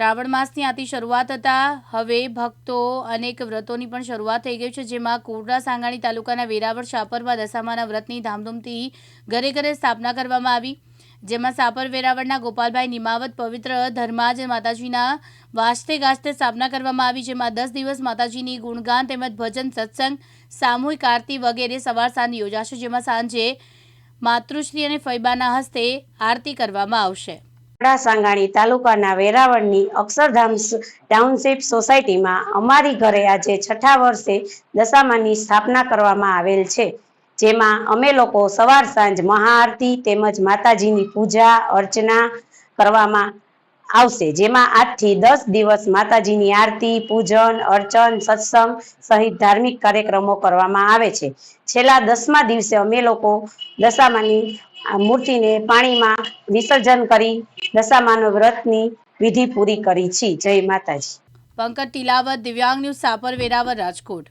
શ્રાવણ માસની આથી શરૂઆત થતાં હવે ભક્તો અનેક વ્રતોની પણ શરૂઆત થઈ ગઈ છે, જેમાં કોરડા સાંગાણી તાલુકાના વેરાવળ શાપરમાં દશામાના વ્રતની ધામધૂમથી ઘરે ઘરે સ્થાપના કરવામાં આવી. જેમાં સાપર વેરાવળના ગોપાલભાઈ નિમાવત, પવિત્ર ધર્માજ માતાજીના વાસ્તે ગાજતે સ્થાપના કરવામાં આવી, જેમાં દસ દિવસ માતાજીની ગુણગાન તેમજ ભજન સત્સંગ, સામૂહિક આરતી વગેરે સવાર સાંજ યોજાશે, જેમાં સાંજે માતૃશ્રી અને ફૈબાના હસ્તે આરતી કરવામાં આવશે. સાંગાણી તાલુકાના વેરાવળની અક્ષરધામ ટાઉનશીપ સોસાયટીમાં અમારી ઘરે આજે છઠ્ઠા વર્ષે દશામાની સ્થાપના કરવામાં આવેલ છે. જેમાં અમે લોકો સવાર સાંજ મહાઆરતી તેમજ માતાજીની પૂજા અર્ચના કરવામાં આવશે. જેમાં આજથી દસ દિવસ માતાજીની આરતી, પૂજન, અર્ચન, સત્સંગ સહિત ધાર્મિક કાર્યક્રમો કરવામાં આવે છે. છેલ્લા દસમા દિવસે અમે લોકો દશામાની મૂર્તિને પાણીમાં વિસર્જન કરી દશામાનો વ્રતની વિધિ પૂરી કરી છે. જય માતાજી. પંકજ તિલાવત દિવ્યાંગ ન્યૂઝ સાપર વેરાવર રાજકોટ.